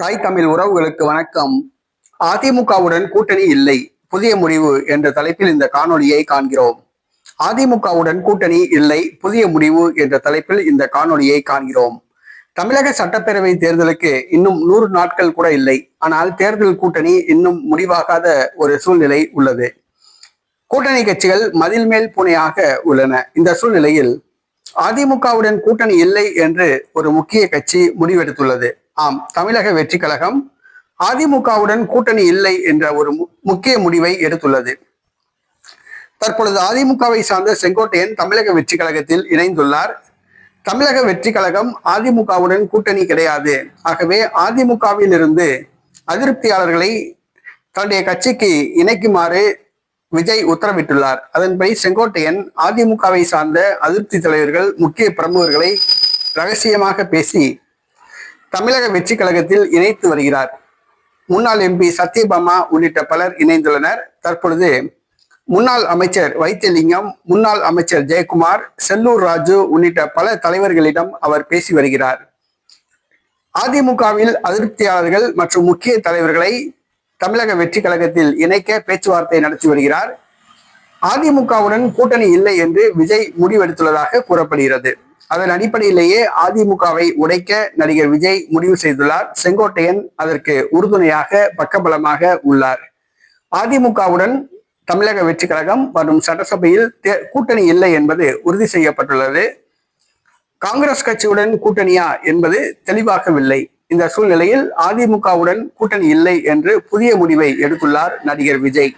தாய் தமிழ் உறவுகளுக்கு வணக்கம். அதிமுகவுடன் கூட்டணி இல்லை புதிய முடிவு என்ற தலைப்பில் இந்த காணொளியை காண்கிறோம். அதிமுகவுடன் கூட்டணி இல்லை புதிய முடிவு என்ற தலைப்பில் இந்த காணொளியை காண்கிறோம். தமிழக சட்டப்பேரவை தேர்தலுக்கு இன்னும் நூறு நாட்கள் கூட இல்லை ஆனால் தேர்தல் கூட்டணி இன்னும் முடிவாகாத ஒரு சூழ்நிலை உள்ளது. கூட்டணி கட்சிகள் மதில் மேல் புனையாக உள்ளன. இந்த சூழ்நிலையில் அதிமுகவுடன் கூட்டணி இல்லை என்று ஒரு முக்கிய கட்சி முடிவெடுத்துள்ளது. ஆம் தமிழக வெற்றி கழகம் அதிமுகவுடன் கூட்டணி இல்லை என்ற ஒரு மு- முக்கிய முடிவை எடுத்துள்ளது. தற்பொழுது அதிமுகவை சார்ந்த செங்கோட்டையன் தமிழக வெற்றி கழகத்தில் இணைந்துள்ளார். தமிழக வெற்றி கழகம் அதிமுகவுடன் கூட்டணி கிடையாது. ஆகவே அதிமுகவில் இருந்து அதிருப்தியாளர்களை தன்னுடைய கட்சிக்கு இணைக்குமாறு விஜய் உத்தரவிட்டுள்ளார். அதன்படி செங்கோட்டையன் அதிமுகவை சார்ந்த அதிருப்தி தலைவர்கள் முக்கிய பிரமுகர்களை ரகசியமாக பேசி தமிழக வெற்றி கழகத்தில் இணைத்து வருகிறார். முன்னாள் எம்பி சத்யபாமா உள்ளிட்ட பலர் இணைந்துள்ளனர். தற்பொழுது முன்னாள் அமைச்சர் வைத்தியலிங்கம் முன்னாள் அமைச்சர் ஜெயக்குமார் செல்லூர் ராஜு உள்ளிட்ட பல தலைவர்களிடம் அவர் பேசி வருகிறார். அதிமுகவில் அதிருப்தியாளர்கள் மற்றும் முக்கிய தலைவர்களை தமிழக வெற்றி கழகத்தில் இணைக்க பேச்சுவார்த்தை நடத்தி வருகிறார். அதிமுகவுடன் கூட்டணி இல்லை என்று விஜய் முடிவெடுத்துள்ளதாக கூறப்படுகிறது. அதன் அடிப்படையிலேயே அதிமுகவை உடைக்க நடிகர் விஜய் முடிவு செய்துள்ளார். செங்கோட்டையன் அதற்கு உறுதுணையாக பக்கபலமாக உள்ளார். அதிமுகவுடன் தமிழக வெற்றி கழகம் வரும் சட்டசபையில் தே- கூட்டணி இல்லை என்பது உறுதி செய்யப்பட்டுள்ளது. காங்கிரஸ் கட்சியுடன் கூட்டணியா என்பது தெளிவாகவில்லை. இந்த சூழ்நிலையில் அதிமுகவுடன் கூட்டணி இல்லை என்று புதிய முடிவை எடுத்துள்ளார் நடிகர் விஜய்.